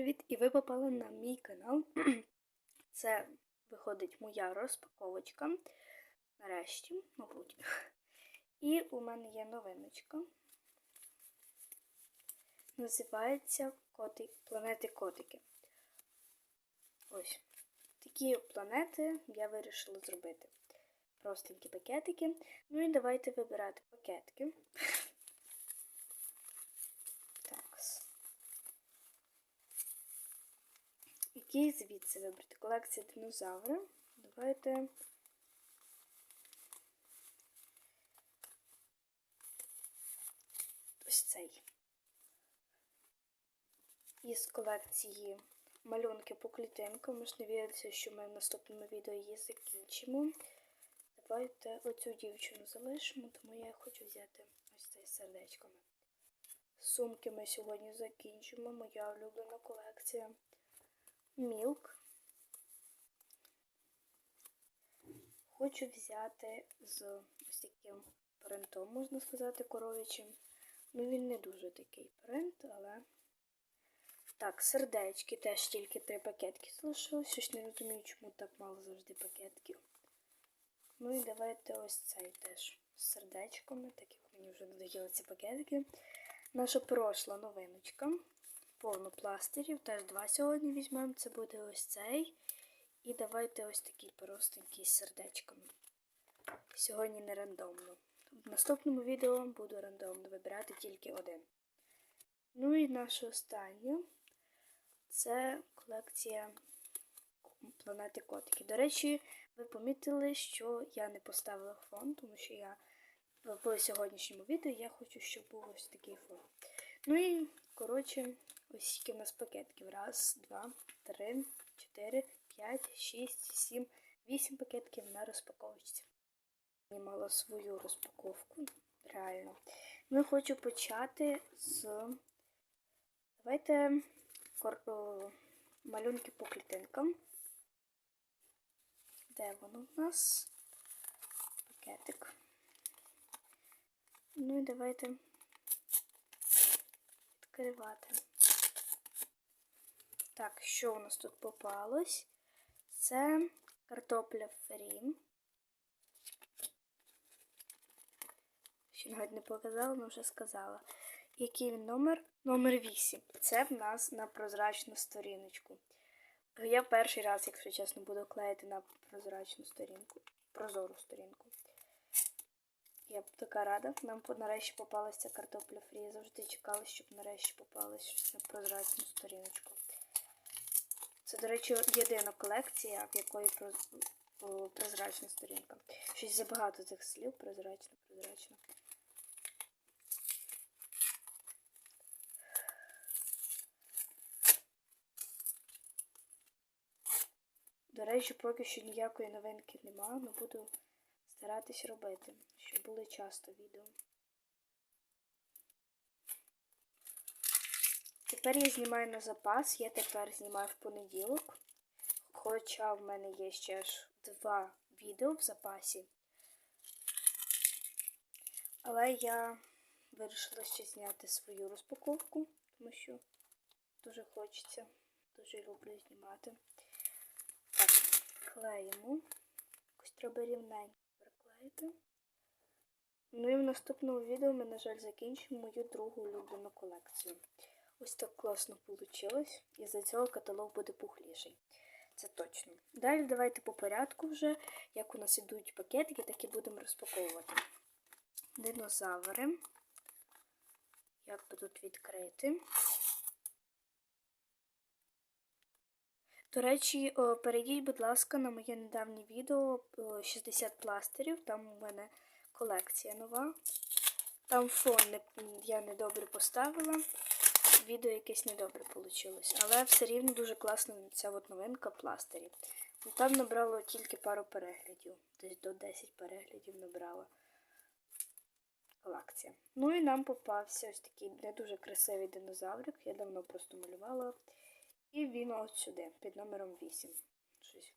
Привіт! І ви попали на мій канал. Це виходить моя розпаковочка. Нарешті, мабуть. І у мене є новиночка. Називається Коти... Планети Котики. Ось. Такі планети я вирішила зробити. Простенькі пакетики. Ну і давайте вибирати пакетики. Такс. Який звідси вибрати? Колекція динозаври. Давайте. Ось цей. Із колекції малюнки по клітинкам. Можна віритися, що ми в наступному відео її закінчимо. Давайте оцю дівчину залишимо, тому я хочу взяти ось цей з сердечками. Сумки ми сьогодні закінчимо. Моя улюблена колекція. Мілк. Хочу взяти з ось таким принтом, можна сказати, коров'ячим. Ну, він не дуже такий принт, але. Так, сердечки теж тільки три пакетки залишилось. Щось не розумію, чому так мало завжди пакетків. Ну і давайте ось цей теж з сердечками, так як мені вже надоїли ці пакетики. Наша прошла новиночка. Повно пластирів. Теж два сьогодні візьмемо. Це буде ось цей. І давайте ось такий простенький з сердечками. Сьогодні не рандомно. В наступному відео буду рандомно вибирати тільки один. Ну і наша остання це колекція планети котики. До речі, ви помітили, що я не поставила фон, тому що я в сьогоднішньому відео я хочу, щоб був ось такий фон. Ну і, коротше, ось скільки в нас пакетків. Раз, два, три, чотири, п'ять, шість, сім, вісім пакетків на розпаковочці. Я мала свою розпаковку. Реально. Ну, хочу почати з. Давайте кор... малюнки по клітинкам. Де воно в нас? Пакетик. Ну і давайте відкривати. Так, що у нас тут попалось? Це картопля фрі. Ще навіть не показала, але вже сказала. Який він номер? Номер 8. Це в нас на прозрачну сторіночку. Я перший раз, якщо чесно, буду клеїти на прозрачну сторінку, прозору сторінку. Я б така рада. Нам нарешті попалася картопля фрі. Я завжди чекала, щоб нарешті попалось щось на прозрачну сторіночку. Це, до речі, єдина колекція, в якої прозрачна сторінка. Щось забагато цих слів прозрачно, прозрачно. До речі, поки що ніякої новинки немає, але буду старатись робити, щоб були часто відео. Тепер я знімаю на запас, я тепер знімаю в понеділок. Хоча в мене є ще ж два відео в запасі. Але я вирішила ще зняти свою розпаковку, тому що дуже хочеться, дуже люблю знімати. Так, клеїмо. Якось треба рівненько приклеїти. Ну і в наступному відео ми, на жаль, закінчимо мою другу улюблену колекцію. Ось так класно вийшло. І за цього каталог буде пухліший. Це точно. Далі давайте по порядку вже, як у нас ідуть пакетики, так і будемо розпаковувати. Динозаври. Як би тут відкрити? До речі, перейдіть, будь ласка, на моє недавнє відео 60 пластирів. Там у мене колекція нова. Там фон я недобре поставила. Відео якесь недобре вийшло. Але все рівно дуже класна ця от новинка пластирів. Там набрало тільки пару переглядів. Десь до 10 переглядів набрала колекція. Ну і нам попався ось такий не дуже красивий динозаврик. Я давно просто малювала. І він от сюди, під номером 8. Щось.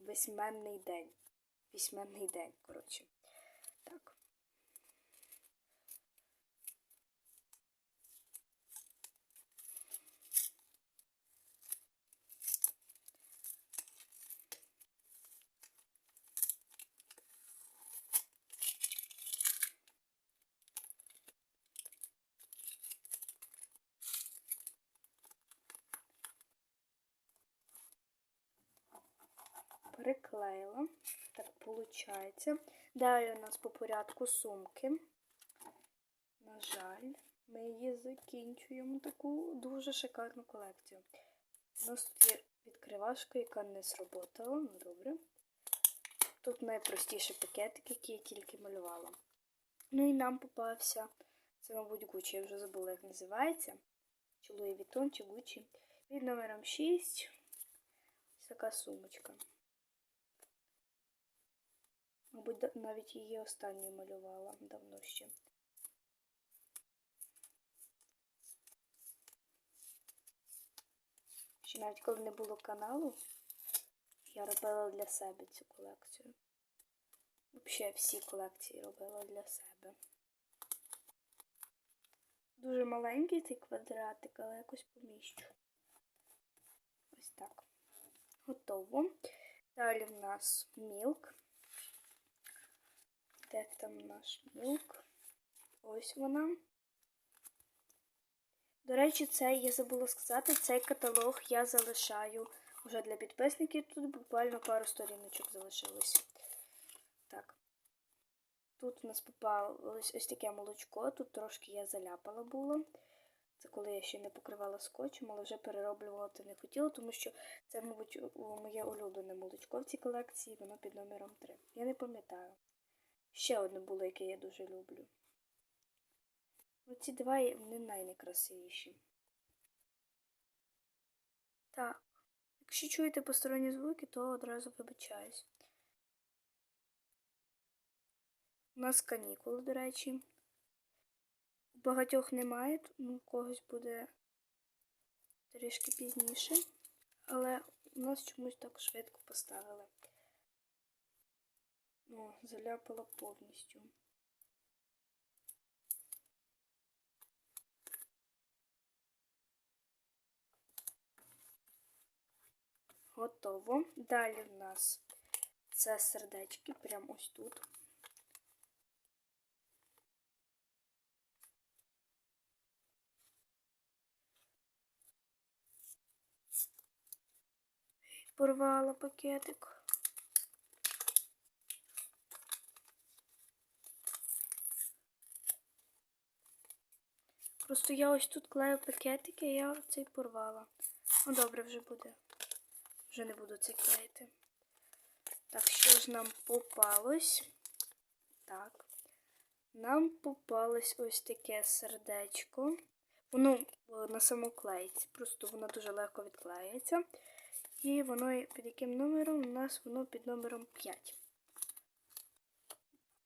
Вісьменний день. Вісьменний день, коротше. Так. Приклеїла. Так виходить. Далі у нас по порядку сумки. На жаль, ми її закінчуємо таку дуже шикарну колекцію. У нас тут є відкривашка, яка не сработала. Ну добре. Тут найпростіший пакетик, який я тільки малювала. Ну і нам попався. Це, мабуть, Гучі, я вже забула, як називається. Чи Луї Вітон, чи Гучі. Під номером 6. Ось така сумочка. Мабуть, навіть її останньою малювала давно ще. Ще навіть коли не було каналу, я робила для себе цю колекцію. Взагалі всі колекції робила для себе. Дуже маленький цей квадратик, але якось поміщу. Ось так. Готово. Далі в нас мілк. Де там наш мілк? Ось вона. До речі, цей я забула сказати, цей каталог я залишаю вже для підписників. Тут буквально пару сторіночок залишилось. Так. Тут у нас попалось ось таке молочко. Тут трошки я заляпала було. Це коли я ще не покривала скотчем, але вже перероблювати не хотіла, тому що це, мабуть, моє улюблене молочко в цій колекції, воно під номером 3. Я не пам'ятаю. Ще одне було, яке я дуже люблю. Оці два вони найнекрасивіші. Так. Якщо чуєте посторонні звуки, то одразу вибачаюсь. У нас канікули, до речі. У багатьох немає, ну, у когось буде трішки пізніше. Але у нас чомусь так швидко поставили. О, заляпала повністю. Готово. Далі в нас це сердечки, прямо ось тут. Порвала пакетик. Просто я ось тут клею пакетики, а я цей порвала. Ну добре, вже буде. Вже не буду цей клеїти. Так, що ж нам попалось? Так. Нам попалось ось таке сердечко. Воно е, на самоклейці, просто воно дуже легко відклеюється. І воно під яким номером? У нас воно під номером 5.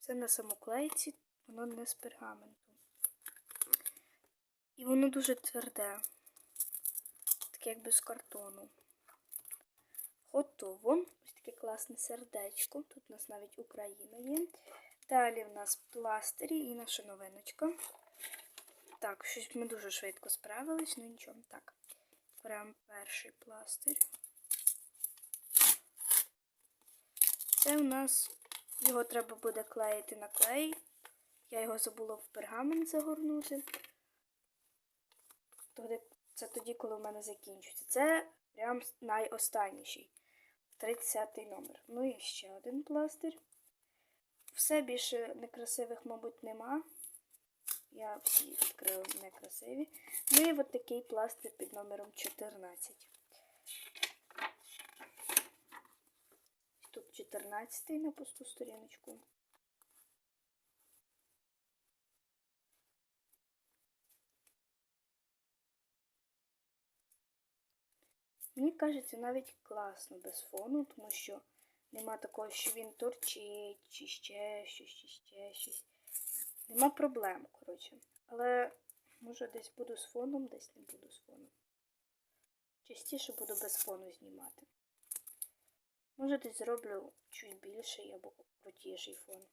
Це на самоклейці, воно не з пергаменту. І воно дуже тверде. Таке якби з картону. Готово. Ось таке класне сердечко. Тут у нас навіть Україна є. Далі в нас пластирі і наша новиночка. Так, щось ми дуже швидко справились, ну нічого. Так. Беремо перший пластир. Це у нас його треба буде клеїти на клей. Я його забула в пергамент загорнути. Це тоді, коли в мене закінчується. Це прям найостанніший. 30 номер. Ну і ще один пластир. Все більше некрасивих, мабуть, нема. Я всі відкрила некрасиві. Ну і от такий пластир під номером 14. Тут 14 на пусту сторіночку. Мені кажеться, навіть класно без фону, тому що нема такого, що він торчить, чи ще щось, чи ще щось. Нема проблем, коротше. Але може десь буду з фоном, десь не буду з фоном. Частіше буду без фону знімати. Може десь зроблю чуть більший або крутіший фон.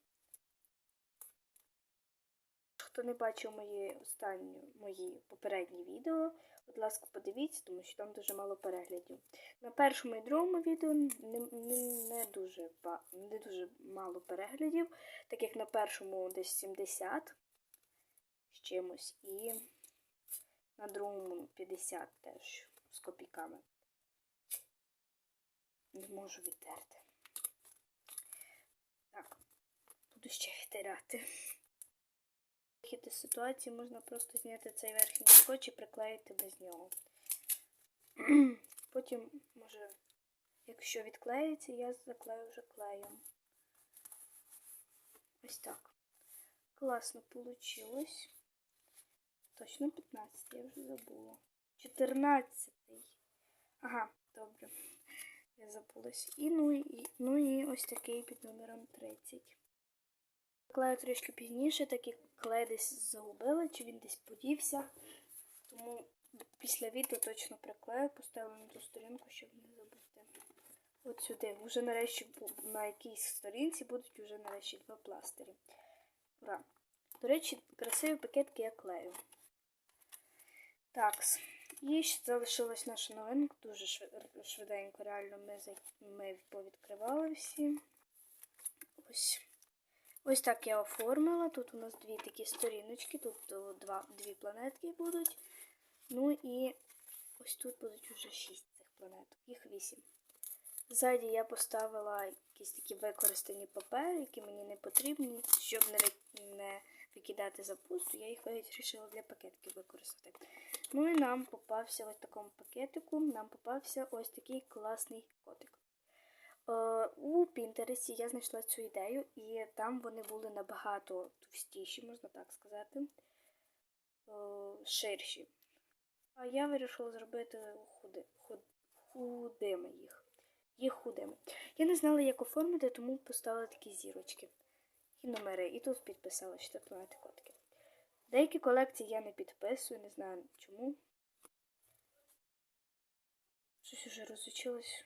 Хто не бачив мої останні мої попередні відео, будь ласка, подивіться, тому що там дуже мало переглядів. На першому і другому відео не, не, дуже, не дуже мало переглядів, так як на першому десь 70 з чимось, і на другому 50 теж з копійками. Не можу відтерти. Так, буду ще відтирати. Вихід із ситуації можна просто зняти цей верхній скотч і приклеїти без нього. Потім, може, якщо відклеїться, я заклею вже клеєм. Ось так. Класно вийшло. Точно 15, я вже забула. 14. Ага, добре. Я забулась. І ну і, ну і ось такий під номером 30. Клею трішки пізніше, так як клей десь загубила, чи він десь подівся. Тому після відео точно приклею, поставлю на ту сторінку, щоб не забути. От сюди. Вже нарешті на якійсь сторінці будуть вже нарешті два пластирі. Ура! До речі, красиві пакетки я клею. Так, і ще залишилась наша новинка, дуже швиденько, реально ми повідкривали всі. Ось. Ось так я оформила. Тут у нас дві такі сторіночки, тут два, дві планетки будуть. Ну і ось тут будуть вже шість цих планеток, їх вісім. Ззаді я поставила якісь такі використані папери, які мені не потрібні, щоб не, викидати за пусту, я їх вирішила для пакетків використати. Ну і нам попався ось такому пакетику, нам попався ось такий класний котик. Е, у Пінтересті я знайшла цю ідею, і там вони були набагато товстіші, можна так сказати, е, ширші. А я вирішила зробити худи, худ, худими їх. Їх худими. Я не знала, як оформити, тому поставила такі зірочки і номери. І тут підписала, що це планети котики. Деякі колекції я не підписую, не знаю чому. Щось уже розучилась.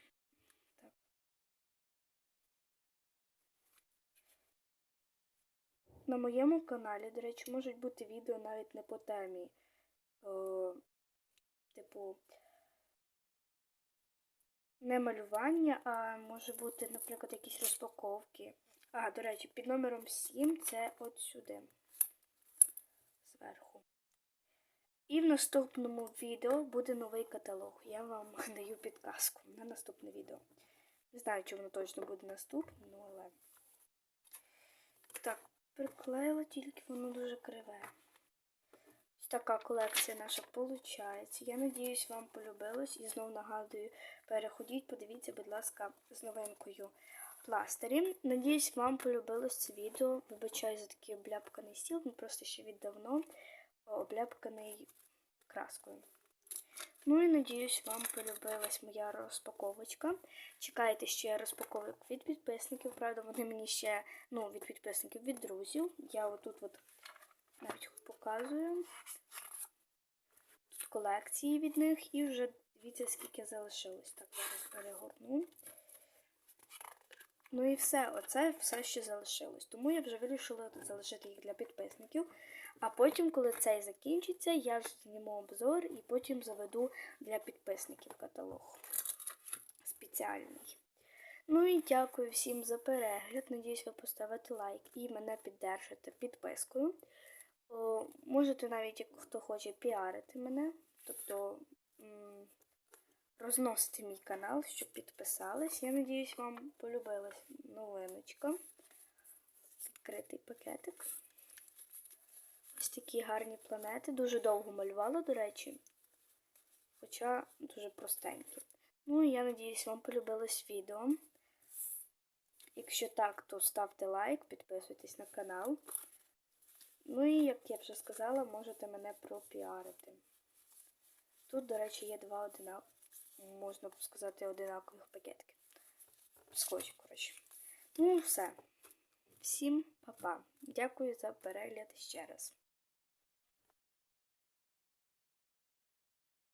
На моєму каналі, до речі, можуть бути відео навіть не по темі. О, типу, не малювання, а може бути, наприклад, якісь розпаковки. А, до речі, під номером 7 це от сюди. Зверху. І в наступному відео буде новий каталог. Я вам даю підказку на наступне відео. Не знаю, чи воно точно буде наступне, ну але. Приклеїла, тільки воно дуже криве. Ось така колекція наша виходить. Я надіюсь, вам полюбилось і знову нагадую, переходіть, подивіться, будь ласка, з новинкою пластирі. Надіюсь, вам полюбилось це відео. Вибачаю за такий обляпканий стіл, він просто ще віддавно обляпканий краскою. Ну і надіюсь, вам полюбилась моя розпаковочка. Чекайте ще розпаковок від підписників. Правда, вони мені ще ну, від підписників, від друзів. Я отут от навіть показую. Тут колекції від них і вже дивіться, скільки залишилось. Так, зараз перегорну. Ну і все, оце все ще залишилось. Тому я вже вирішила залишити їх для підписників. А потім, коли цей закінчиться, я зніму обзор і потім заведу для підписників каталог спеціальний. Ну і дякую всім за перегляд. Надіюсь, ви поставите лайк і мене піддержите підпискою. О, можете навіть, як хто хоче, піарити мене, тобто розносити мій канал, щоб підписались. Я надіюсь, вам полюбилась новиночка. Відкритий пакетик. Ось такі гарні планети. Дуже довго малювала, до речі. Хоча дуже простенькі. Ну я надіюсь, вам полюбилось відео. Якщо так, то ставте лайк, підписуйтесь на канал. Ну і, як я вже сказала, можете мене пропіарити. Тут, до речі, є два одинак... можна сказати, одинакових пакетки. Скотч, коротше. Ну, все. Всім па-па. Дякую за перегляд ще раз.